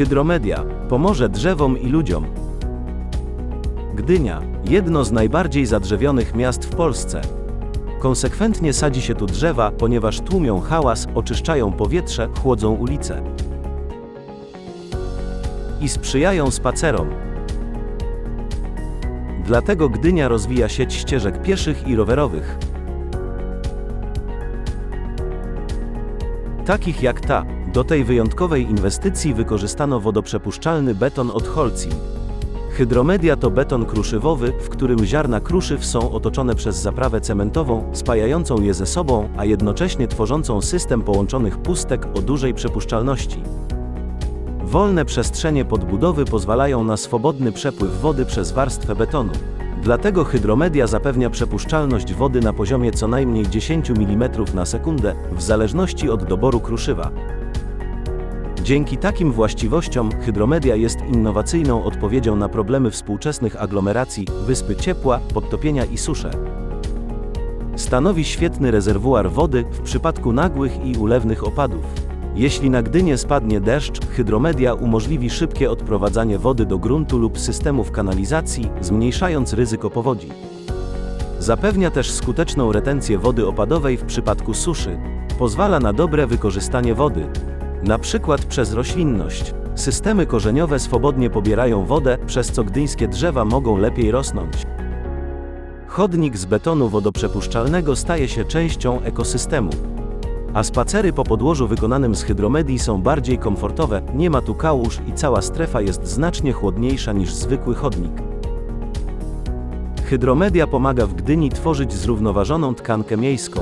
Hydromedia pomoże drzewom i ludziom. Gdynia jedno z najbardziej zadrzewionych miast w Polsce. Konsekwentnie sadzi się tu drzewa, ponieważ tłumią hałas, oczyszczają powietrze, chłodzą ulice. I sprzyjają spacerom. Dlatego Gdynia rozwija sieć ścieżek pieszych i rowerowych. Takich jak ta. Do tej wyjątkowej inwestycji wykorzystano wodoprzepuszczalny beton od Holcim. Hydromedia to beton kruszywowy, w którym ziarna kruszyw są otoczone przez zaprawę cementową, spajającą je ze sobą, a jednocześnie tworzącą system połączonych pustek o dużej przepuszczalności. Wolne przestrzenie podbudowy pozwalają na swobodny przepływ wody przez warstwę betonu. Dlatego hydromedia zapewnia przepuszczalność wody na poziomie co najmniej 10 mm na sekundę, w zależności od doboru kruszywa. Dzięki takim właściwościom hydromedia jest innowacyjną odpowiedzią na problemy współczesnych aglomeracji, wyspy ciepła, podtopienia i susze. Stanowi świetny rezerwuar wody w przypadku nagłych i ulewnych opadów. Jeśli na Gdynię spadnie deszcz, hydromedia umożliwi szybkie odprowadzanie wody do gruntu lub systemów kanalizacji, zmniejszając ryzyko powodzi. Zapewnia też skuteczną retencję wody opadowej w przypadku suszy. Pozwala na dobre wykorzystanie wody. Na przykład przez roślinność. Systemy korzeniowe swobodnie pobierają wodę, przez co gdyńskie drzewa mogą lepiej rosnąć. Chodnik z betonu wodoprzepuszczalnego staje się częścią ekosystemu. A spacery po podłożu wykonanym z hydromedii są bardziej komfortowe, nie ma tu kałuż i cała strefa jest znacznie chłodniejsza niż zwykły chodnik. Hydromedia pomaga w Gdyni tworzyć zrównoważoną tkankę miejską.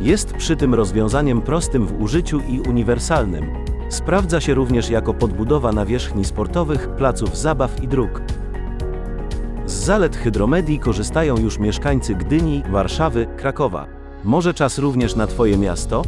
Jest przy tym rozwiązaniem prostym w użyciu i uniwersalnym. Sprawdza się również jako podbudowa nawierzchni sportowych, placów zabaw i dróg. Z zalet hydromedii korzystają już mieszkańcy Gdyni, Warszawy, Krakowa. Może czas również na Twoje miasto?